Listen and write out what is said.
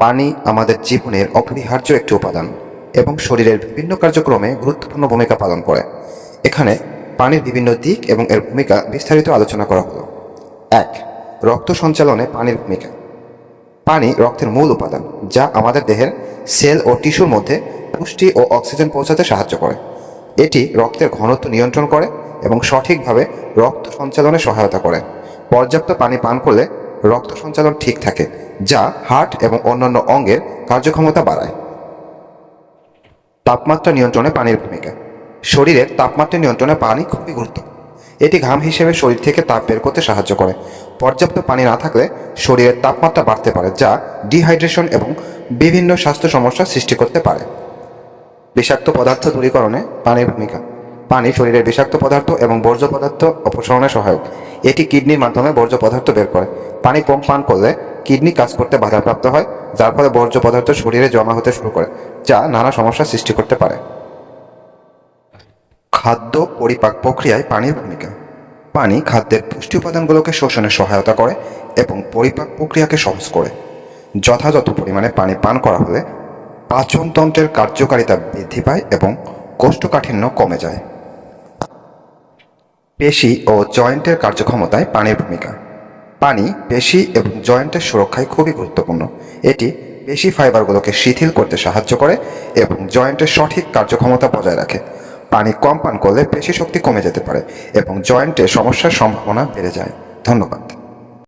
পানি আমাদের জীবনের অপরিহার্য একটি উপাদান এবং শরীরের বিভিন্ন কার্যক্রমে গুরুত্বপূর্ণ ভূমিকা পালন করে। এখানে পানির বিভিন্ন দিক এবং এর ভূমিকা বিস্তারিত আলোচনা করা হলো। এক, রক্ত সঞ্চালনে পানির ভূমিকা। পানি রক্তের মূল উপাদান, যা আমাদের দেহের সেল ও টিস্যুর মধ্যে পুষ্টি ও অক্সিজেন পৌঁছাতে সাহায্য করে। এটি রক্তের ঘনত্ব নিয়ন্ত্রণ করে এবং সঠিকভাবে রক্ত সঞ্চালনে সহায়তা করে। পর্যাপ্ত পানি পান করলে রক্ত সঞ্চালন ঠিক থাকে, যা হার্ট এবং অন্যান্য অঙ্গের কার্যক্ষমতা বাড়ায়। তাপমাত্রা নিয়ন্ত্রণে পানির ভূমিকা। শরীরের তাপমাত্রা নিয়ন্ত্রণে পানি খুবই গুরুত্বপূর্ণ। এটি ঘাম হিসেবে শরীর থেকে তাপ বের করতে সাহায্য করে। পর্যাপ্ত পানি না থাকলে শরীরের তাপমাত্রা বাড়তে পারে, যা ডিহাইড্রেশন এবং বিভিন্ন স্বাস্থ্য সমস্যা সৃষ্টি করতে পারে। বিষাক্ত পদার্থ দূরীকরণে পানির ভূমিকা। পানি শরীরের বিষাক্ত পদার্থ এবং বর্জ্য পদার্থ অপসারণে সহায়ক। এটি কিডনির মাধ্যমে বর্জ্য পদার্থ বের করে। পানি কম পান করলে কিডনি কাজ করতে বাধাপ্রাপ্ত হয়, যার ফলে বর্জ্য পদার্থ শরীরে জমা হতে শুরু করে, যা নানা সমস্যার সৃষ্টি করতে পারে। খাদ্য পরিপাক প্রক্রিয়ায় পানির ভূমিকা। পানি খাদ্যের পুষ্টি উপাদানগুলোকে শোষণে সহায়তা করে এবং পরিপাক প্রক্রিয়াকে সহজ করে। যথাযথ পরিমাণে পানি পান করা হলে পাচনতন্ত্রের কার্যকারিতা বৃদ্ধি পায় এবং কোষ্ঠকাঠিন্য কমে যায়। পেশি ও জয়েন্টের কার্যক্ষমতায় পানির ভূমিকা। পানি, পেশি এবং জয়েন্টের সুরক্ষায় খুবই গুরুত্বপূর্ণ। এটি পেশি ফাইবারগুলোকে শিথিল করতে সাহায্য করে এবং জয়েন্টের সঠিক কার্যক্ষমতা বজায় রাখে। পানি কম পান করলে পেশি শক্তি কমে যেতে পারে এবং জয়েন্টে সমস্যার সম্ভাবনা বেড়ে যায়। ধন্যবাদ।